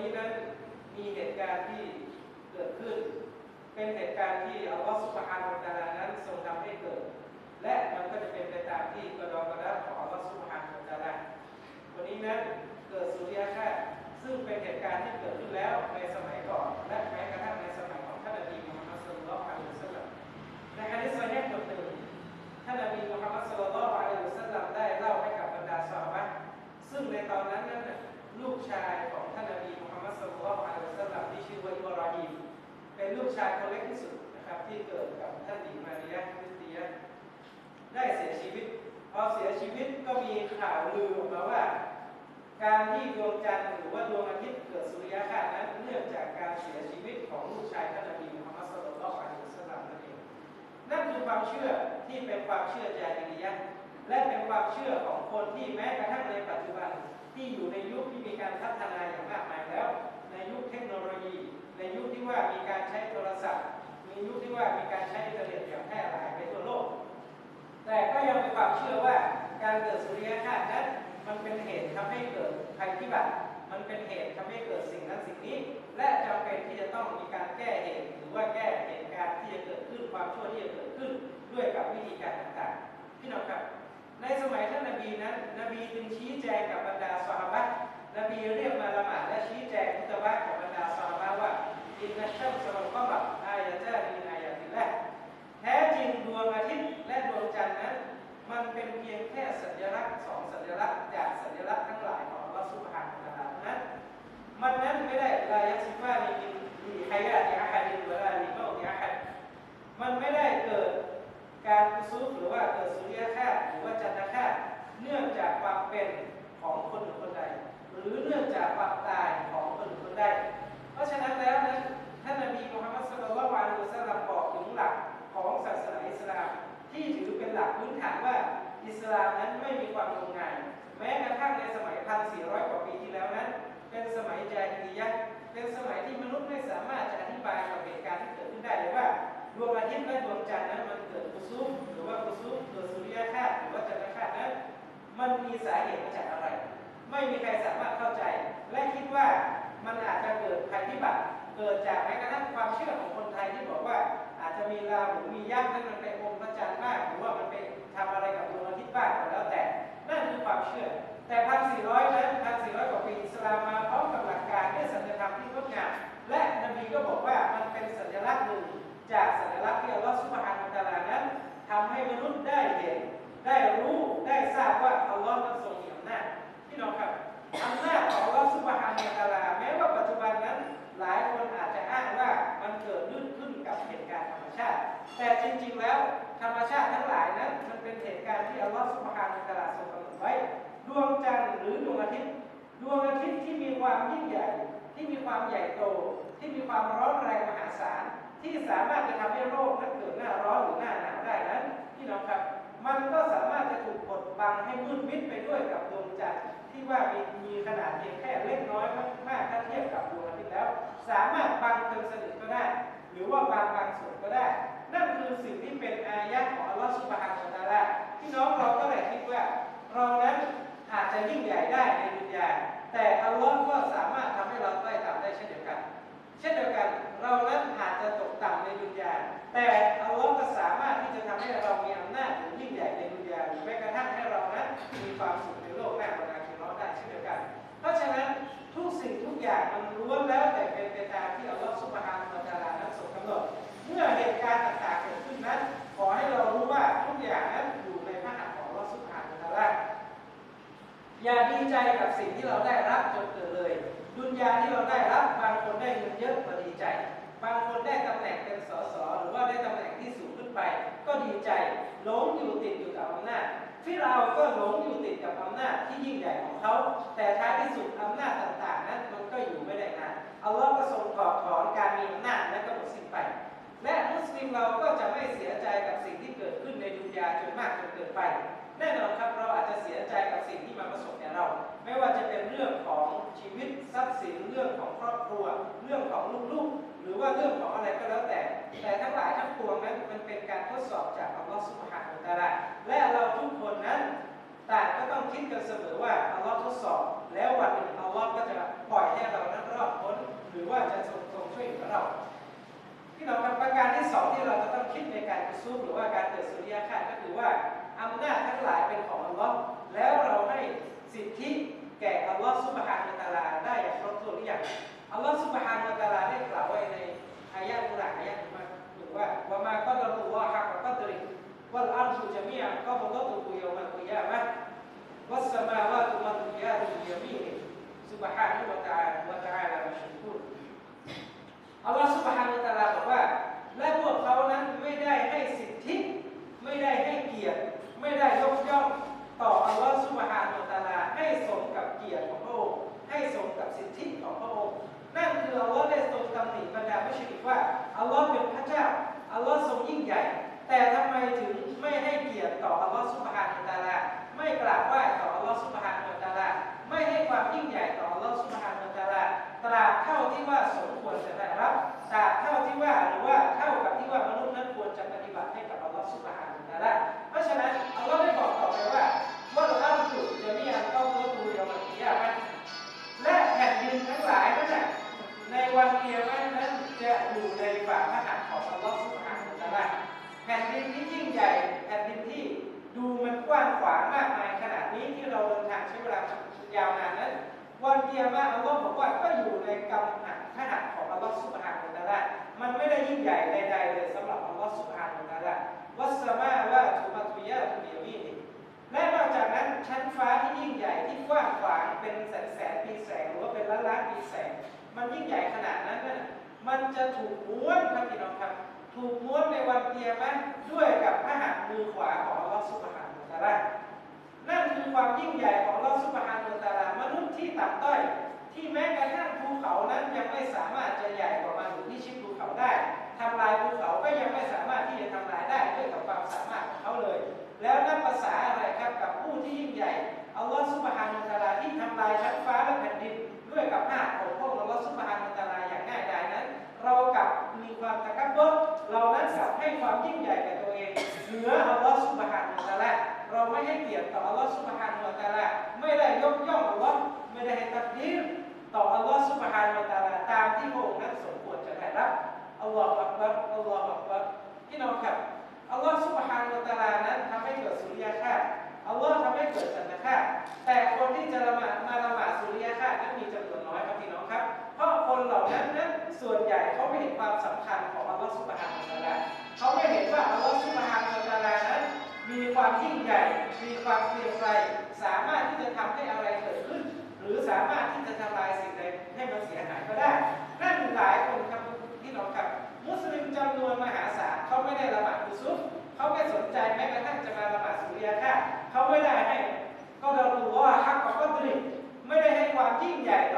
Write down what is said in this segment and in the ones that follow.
นี้นั้นมีเหตุการณ์ที่เกิดขึ้น เป็นเหตุการณ์ที่อัลลอฮฺสุบฮานาอัลตะอานั้นทรงทำให้เกิด และมันก็จะเป็นไปตามที่กระดองกระดาของอัลลอฮฺสุบฮานาอัลตะอาลาวันนี้นั้นเกิดสุริยคราสซึ่งเป็นเหตุการณ์ที่เกิดขึ้นแล้วในสมัยก่อนและแม้กระทั่งในของ ความเชื่อจาฮิริยะและเป็นความเชื่อของคนที่แม้กระทั่งในปัจจุบันที่อยู่ในยุคที่มีการพัฒนาอย่างมากมายแล้ว ในยุคเทคโนโลยี ในยุคที่ว่ามีการใช้โทรศัพท์มียุคที่ว่ามีการใช้อินเทอร์เน็ตอย่างแพร่หลายไปทั่วโลก แต่ก็ยังมีความเชื่อว่าการเกิดสุริยคราสนั้นมันเป็นเหตุทำให้เกิดภัยพิบัติมันเป็นเหตุทำให้เกิดสิ่งนั้นสิ่งนี้ และจำเป็นที่จะต้องมีการแก้เหตุ หรือว่าแก้เหตุการณ์ที่จะเกิดขึ้นความชั่วที่จะเกิดขึ้น ด้วยกับวิธีการต่างๆ พี่น้องครับ ในสมัยท่านนบีนั้น นบีจึงชี้แจงกับบรรดาสหายนบีเรียกมาละหมาดและชี้แจงมุตบะกับบรรดาสหายว่าอินนัชชัมสมัลกบับอายะจารินอายะติละแท้จริงดวงอาทิตย์และดวงจันทร์นั้น มันเป็นเพียงแค่สัญลักษณ์สองสัญลักษณ์จาก ดวงอาทิตย์และดวงจันทร์นั้นมันเกิดกุซุฟหรือว่ากุซุฟเกิดสุริยคราสหรือว่าจันทคราสนั้นมันมีสาเหตุมาจากอะไร ไม่มีใครสามารถเข้าใจ และคิดว่ามันอาจจะเกิดภัยพิบัติเกิดจากแม้กระทั่งความเชื่อของคนไทยที่บอกว่า อาจจะมีราหูมียักษ์นั้นมันไปอมพระจันทร์บ้างหรือว่ามันไปทำอะไรกับดวงอาทิตย์บ้างก็แล้วแต่นั่นคือความเชื่อ แต่พันสี่ จากสัญลักษณ์ที่อัลลอฮฺสุบฮานาตะอาลานั้นทำให้มนุษย์ได้เห็น ได้รู้ได้ทราบว่าอัลลอฮ์นั้นทรงมีอำนาจพี่น้องครับอำนาจของอัลลอฮฺสุบฮานาตะอาลาแม้ว่าปัจจุบันนั้น หลายคนอาจจะอ้างว่ามันเกิดขึ้นขึ้นกับเหตุการณ์ธรรมชาติ แต่จริงๆแล้วธรรมชาติทั้งหลายนั้นมันเป็นเหตุการณ์ที่อัลลอฮฺสุบฮานาตะอาลาทรงกำหนดไว้ดวงจันทร์หรือดวงอาทิตย์ดวงอาทิตย์ที่มีความยิ่งใหญ่ที่มีความใหญ่โตที่มีความร้อนแรงมหาศาล ที่สามารถจะทำให้โลกนั้นเกิดหน้าร้อนหรือหน้าหนาวได้นั้นพี่น้องครับ มันก็สามารถจะถูกกดบังให้มืดมิดไปด้วยกับดวงจันทร์ที่ว่ามีมีขนาดเพียงแค่เล็กน้อยมากๆถ้าเทียบกับดวงอาทิตย์แล้ว สามารถบังจนสนิทก็ได้ หรือว่าบางบางส่วนก็ได้ นั่นคือสิ่งที่เป็นอายะของอัลลอฮฺสุบฮานะตะอาลาพี่น้องเราก็เลยคิดว่าเรานั้นอาจจะยิ่งใหญ่ได้ในดุนยาแต่อัลลอฮ์ก็สามารถทำให้เราได้ต่ำได้เช่นเดียวกัน เช่นเดียวกันเรานั้นอาจจะตกต่ำในดุนยาแต่อัลลอฮ์ก็สามารถที่จะทำให้เรามีอำนาจหรือยิ่งใหญ่ในดุนยาหรือแม้กระทั่งให้เรานั้นมีความสุขในโลกหน้าบนอาคีเราได้เช่นเดียวกัน เพราะฉะนั้นทุกสิ่งทุกอย่างมันล้วนแล้วแต่เป็นไปตามที่อัลลอฮ์สุบฮานะตะอาลานั้นทรงกำหนดเมื่อเหตุการณ์ต่างๆเกิดขึ้นนั้นขอให้เรารู้ว่าทุกอย่างนั้นอยู่ในพระหัตถ์ของอัลลอฮ์สุบฮานะตะอาลาอย่าดีใจกับสิ่งที่เราได้ เยอะก็ดีใจ บางคนได้ตำแหน่งเป็นสสหรือว่าได้ตำแหน่งที่สูงขึ้นไป ก็ดีใจหลงอยู่ติดอยู่กับอำนาจฟิเราก็หลงอยู่ติดกับอำนาจที่ยิ่งใหญ่ของเขา แต่ท้ายที่สุดอำนาจต่างๆนั้นมันก็อยู่ไม่ได้นานอัลลอฮ์ก็ทรงถอดถอนการมีอำนาจและก็หมดสิ้นไป และมุสลิมเราก็จะไม่เสียใจกับสิ่งที่เกิดขึ้นในดุนยาจนมากจนเกินไป แน่นอนครับเราอาจจะเสียใจกับสิ่งที่มาประสบแก่เรา ไม่ว่าจะเป็นเรื่องของชีวิตทรัพย์สินเรื่องของครอบครัว เรื่องของลูกๆ หรือว่าเรื่องของอะไรก็แล้วแต่ แต่ทั้งหลายทั้งปวงนั้นมันเป็นการทดสอบจากอัลลอฮฺสุบฮานะฮูวะตาลาและเราทุกคนนั้นต่างก็ต้องคิดกันเสมอว่าอัลลอฮ์ทดสอบ แล้ววันหนึ่งอัลลอฮ์ก็จะปล่อยให้เรานั้นรอดพ้น หรือว่าจะทรงทรงช่วยเหลือเราที่เราประการที่สองที่เราจะต้องคิดในการกุซูหรือว่าการเกิดสุริยคราก็คือว่าอำนาจทั้งหลายเป็นของอัลลอฮ์แล้วเราให้สิทธิ แก่อัลลอฮ์ซุบฮานะฮูวะตะอาลาได้อย่างครบถ้วนหรือยังอัลลอฮ์ซุบฮานะฮูวะตะอาลาได้กล่าวไว้ในอายะห์กุรอานอายะห์หนึ่งว่าหรือว่าว่ามาก็ดรุลลอฮ์ฮักกะกัดริวัลอัรชุจามีอันก็บดตุยอมัลกิยามะวัสสมาวาตุมัลกิยาตุยามีนิซุบฮานะวะตะอาลาวะตะอาลามัชกุรอัลลอฮฺสุบฮานาตะลาบอกว่าและพวกเขานั้นไม่ได้ให้สิทธิ ไม่ได้ให้เกียรติ ไม่ได้ยกย่อง ต่ออัลลอฮฺสุบฮานุตาลาให้สมกับเกียรติของพระองค์ให้สมกับสิทธิของพระองค์นั่นคืออัลลอฮฺได้ทรงตำหนิบรรดามุชริกว่าอัลลอฮ์เป็นพระเจ้าอัลลอฮ์ทรงยิ่งใหญ่ แต่ทำไมถึงไม่ให้เกียรติต่ออัลลอฮ์สุบฮาน วันเกียรตินั้นจะอยู่ในฝ่าพระหัตถ์ของอัลลอฮฺสุบฮานะฮูวะตะอาลาแผ่นดินที่ยิ่งใหญ่แผ่นดินที่ดูมันกว้างขวางมากมายขนาดนี้ที่เราเดินทางใช้เวลายาวนานนั้นวันเกียรมาอัลลอฮ์บอกว่าก็อยู่ในกำหัตพระหัตถ์ของอัลลอฮ์สุบฮานะฮูวะตะอาลามันไม่ได้ยิ่งใหญ่ใดๆเลยสำหรับอัลลอฮ์สุบฮานะฮูวะตะอาลาวัสมาวะตุมัตุยะตุบิยามีนิและนอกจากนั้นชั้นฟ้าที่ยิ่งใหญ่ที่กว้างขวางเป็นแสนแสนปีแสงหรือว่าเป็นล้านล้านปีแสง มันยิ่งใหญ่ มันจะถูกม้วนครับพี่น้องครับ ถูกม้วนในวันเกียมาด้วยกับพระหัตถ์มือขวาของลอสุบฮานะฮูวะตะอาลานั่นคือความยิ่งใหญ่ของลอสุบฮานาอัลตะอาลามนุษย์ที่ต่ำต้อย ที่แม้กระทั่งภูเขานั้นยังไม่สามารถจะใหญ่กว่ามนหรือที่ชิดภูเขาได้ทำลายภูเขาก็ยังไม่สามารถที่จะทำลายได้ด้วยกับความสามารถของเขาเลย แล้วนั่นภาษาอะไรครับกับผู้ที่ยิ่งใหญ่อัลลอฮฺสุบ เราไม่ให้เกียรติต่ออัลลอฮฺสุบฮานะฮูวะตาลาไม่ได้ยกย่องอัลลอฮ์ไม่ได้ให้ตักดีรต่ออัลลอฮฺสุบฮานะฮูวะตาลาตามที่พระองค์นั้นสมควรจะได้รับอัลลอฮฺอักบัรอัลลอฮฺอักบัรพี่น้องครับอัลลอฮฺสุบฮานะฮูวะตาลานั้นทำให้เกิดสุริยคราอัลลอฮ์ทำให้เกิดสันทร์คราแต่คนที่จะละหมาดมาละ ใหญ่ มีความเกรียงไกรสามารถที่จะทำให้อะไรเกิดขึ้น หรือสามารถที่จะทำลายสิ่งใดให้มันเสียหายก็ได้นั่นหลายคนครับที่น้องครับ มุสลิมจำนวนมหาศาลเขาไม่ได้ละหมาดกุซุฟเขาไม่สนใจแม้กระทั่งจะมาละหมาดสุริยะคราเขาไม่ได้ให้ ก็เรารู้ว่าฮักกับก็ตรีไม่ได้ให้ความยิ่งใหญ่ต่อ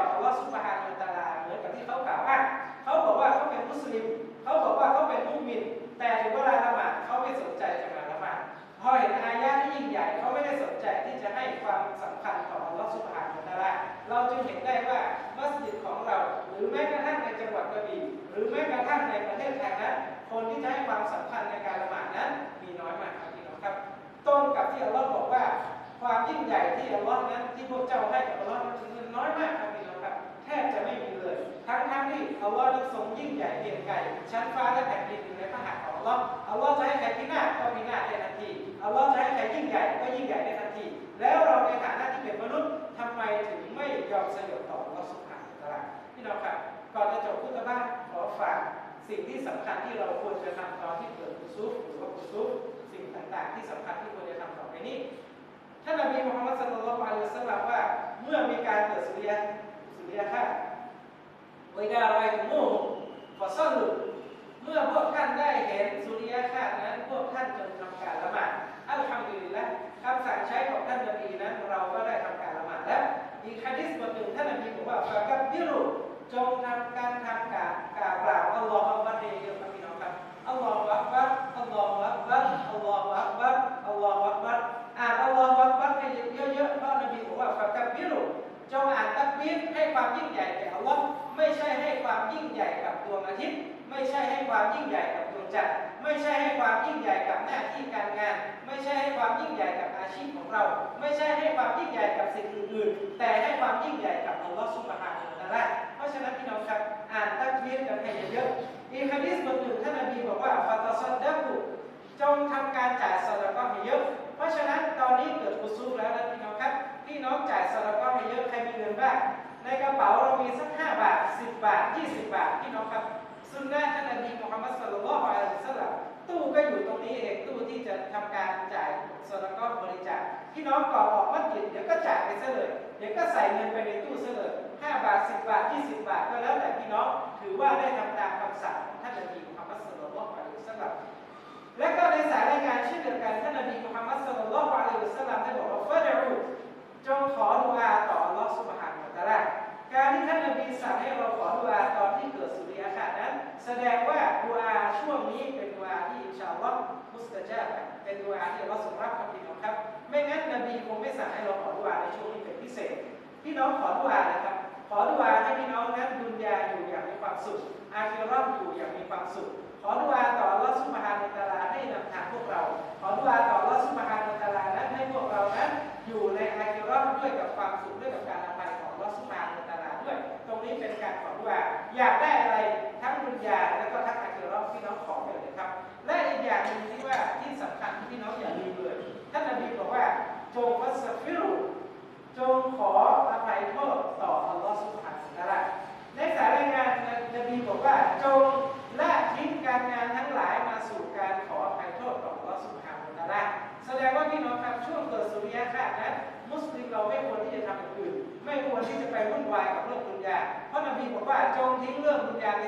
พวกเจ้าให้กับอัลลอฮ์นั้นมันน้อยมากครับพี่น้องครับ แทบจะไม่มีเลย ทั้งทั้งๆที่อัลลอฮ์นั้นทรงยิ่งใหญ่เพียงไกลชั้นฟ้าและแผ่นดินอยู่ในพระหัตถ์ของอัลลอฮ์อัลลอฮ์จะให้ใครพินาศก็พินาศได้ทันทีอัลลอฮ์จะให้ใครยิ่งใหญ่ก็ยิ่งใหญ่ได้ทันที แล้วเราในฐานะที่เป็นมนุษย์ทำไมถึงไม่ยอมสยบต่ออัลลอฮ์สุบฮานะฮูวะตะอาพี่น้องครับก่อนจะจบพุทธบ้านขอฝากสิ่งที่สำคัญที่เราควรจะทำตอนที่เกิดกุซุฟหรือว่ากุซุฟสิ่งต่างๆ ที่สำคัญที่ควรจะทำต่อไปนี้ ท่านนบีมุฮัมมัดสุลลัลลอฮุอะลัยฮิวะซัลลัมว่า เมื่อมีการเกิดสุริยะสุริยคราวอิดารอยมูฮุฟะซัลลุเมื่อพวกท่านได้เห็นสุริยคราสนั้น พวกท่านจงทำการละหมาดอัลฮัมดุลิลละคำสั่งใช้ของท่านนบีนั้นเราก็ได้ทำการละหมาดแล้วอีกฮะดิษบทหนึ่งท่านนบีบอกว่าฟะกับ ความยิ่งใหญ่กับดวงอาทิตย์ ไม่ใช่ให้ความยิ่งใหญ่กับดวงจันทร์ไม่ใช่ให้ความยิ่งใหญ่กับหน้าที่การงาน ไม่ใช่ให้ความยิ่งใหญ่กับอาชีพของเรา ไม่ใช่ให้ความยิ่งใหญ่กับสิ่งอื่นๆ แต่ให้ความยิ่งใหญ่กับอัลลอฮฺสุบฮานะฮูวะตะอาลาเพราะฉะนั้นพี่น้องครับอ่านตักบีรกันให้เยอะๆอีกฮะดีษบทหนึ่งท่านนบีบอกว่าฟาตาซัดดะกุจงทำการจ่ายสละก็ให้เยอะ เพราะฉะนั้นตอนนี้เกิดกุซูแล้วนะพี่น้องครับพี่น้องจ่ายสละก็ให้เยอะใครมีเงินบ้าง ในกระเป๋าเรามีสัก5บาท10บาท20บาทพี่น้องครับสุนนะท่านนบีมุฮัมมัดศ็อลลัลลอฮุอะลัยฮิวะซัลลัมตู้ก็อยู่ตรงนี้เองตู้ที่จะทำการจ่ายสละก็บริจาคพี่น้องก่อนออกมัสยิดเดี๋ยวก็จ่ายไปซะเลยเดี๋ยวก็ใส่เงินไปในตู้ซะเลย5บาท10บาท20บาทก็แล้วแต่พี่น้องถือว่าได้ทำตามคำสั่งท่านนบีมุฮัมมัดศ็อลลัลลอฮุอะลัยฮิวะซัลลัมและก็ในสายรายงานเช่นเดียวกันท่านนบีมุฮัมมัดศ็อลลัลลอฮุอะลัยฮิวะซัลลัมได้บอกว่าฟะดะอูจงขอดุอาต่ออัลลอฮฺซุบฮานะฮูวะตะอาลาการที่ท่านนบีสั่งให้เราขอดุอาตอนที่เกิดสุริยครานั้น แสดงว่าดุอาช่วงนี้เป็นดุอาที่อินชาอัลลอฮ์มุสตะจาบเป็นดุอาที่อัลลอฮ์ทรงรับครับพี่น้องครับ ไม่งั้นนบีคงไม่สั่งให้เราขอดุอาในช่วงนี้เป็นพิเศษ พี่น้องขอดุอานะครับ ขอดุอาให้พี่น้องนั้นดุนยาอยู่อย่างมีความสุข อาคิราะห์อยู่อย่างมีความสุข ขอดุอาต่ออัลอสุบฮานะฮูวะตาลาให้นำทางพวกเรา ขอดุอาต่ออัลอสุบฮานะฮูวะตาลานั้นให้พวกเรานั้นอยู่ในอาคิราะห์ด้วยกับความสุขด้วยกับการอภ ลลอฮฺซุบฮานะตาลาด้วย ตรงนี้เป็นการขอดุอาอยากได้อะไรทั้งดุนยาและก็ทั้งอาคิเราะห์พี่น้อ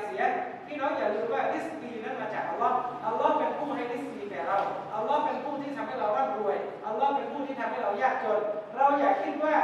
เสียพี่น้องอย่าลืมว่าริสกีนั้นมาจากอัลลอฮ์อัลลอฮ์เป็นผู้ให้ริสกีแก่เราอัลลอฮ์เป็นผู้ที่ทำให้เราร่ำรวยอัลลอฮ์เป็นผู้ที่ทำให้เรายากจน เราอย่าคิดว่า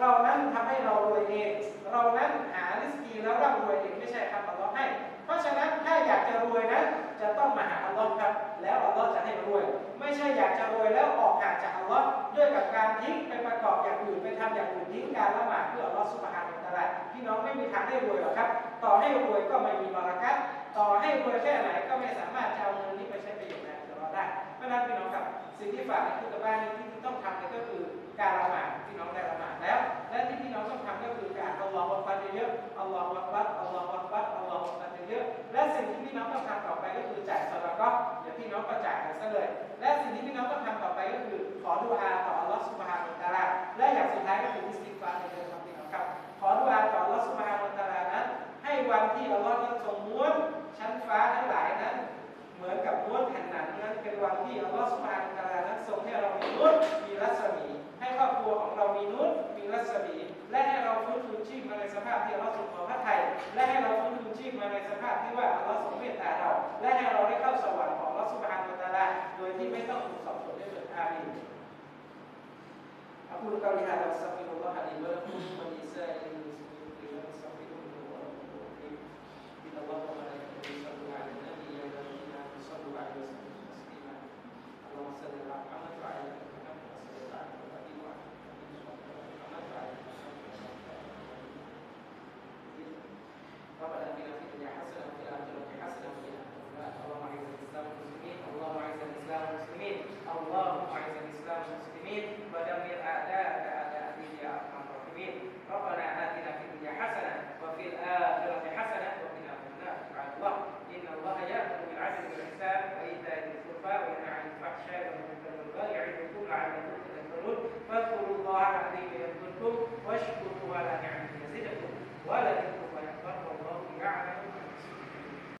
เรานั้นทำให้เรารวยเองเรานั้นหาริสกีแล้วร่ำรวยเองไม่ใช่ครับอัลลอฮ์ให้ เพราะฉะนั้นถ้าอยากจะรวยนั้นจะต้องมาหาอัลลอฮ์ครับ แล้วอัลลอฮ์จะให้รวย ไม่ใช่อยากจะรวยแล้วออกห่างจากอัลลอฮ์ด้วยกับการทิ้งไปประกอบอย่างอื่นไปทำอย่างอื่นทิ้งการละหมาดเพื่ออัลลอฮ์สุบฮานะฮูวะตะอาลาพี่น้องไม่มีทางได้รวยหรอกครับ ต่อให้รวยก็ไม่มีบารักัตต่อให้รวยแค่ไหนก็ไม่สามารถจะเอาเงินนี้ไปใช้ประโยชน์ในอัลลอฮ์ได้เพราะนั้นพี่น้องครับสิ่งที่ฝากในคุตบะนี้ที่ต้องทำเนี่ยก็คือการละหมาดพี่น้องได้ละหมาดแล้ว และที่พี่น้องต้องทำก็คือการอัลลอฮฺอักบัรเยอะๆอัลลอฮฺอักบัรอัลลอฮฺอักบัรอัลลอฮฺอักบัรเยอะๆและสิ่งที่พี่น้องต้องทำต่อไปก็คือจ่ายสละก็เดี๋ยวพี่น้องก็จ่ายกันซะเลย และสิ่งที่พี่น้องต้องทำต่อไปก็คือขอดุอาต่ออัลลอฮฺสุบฮานะฮูวะตะอาลาและอย่างสุดท้ายก็ ชีพมาในสภาพที่อัลลอฮฺทรงขอพระทัยและให้เราฟื้นคืนชีพมาในสภาพที่ว่าอัลลอฮฺทรงเมตตาเรา และให้เราได้เข้าสวรรค์ของอัลลอฮฺสุบฮานะฮูวะตะอาลาโดยที่ไม่ต้องถูกสอบสวนด้วยเถิดอามีน أقول قولي هذا وأستغفر الله لي ولكم ولسائر الله أعز الإسلام والمسلمين ودمر أعداءك أعداء الدين يا أرحم الراحمين. ربنا آتنا في الدنيا حسنة وفي الآخرة حسنة وقنا عذاب النار. سبحان الله إن الله يأمر بالعدل والإحسان وإيتاء ذي القربى وينهى عن الفحشاء والمنكر والبغي يعظكم لعلكم تذكرون. فاذكروا الله العظيم يذكركم واشكروه على نعمه يزدكم ولذكر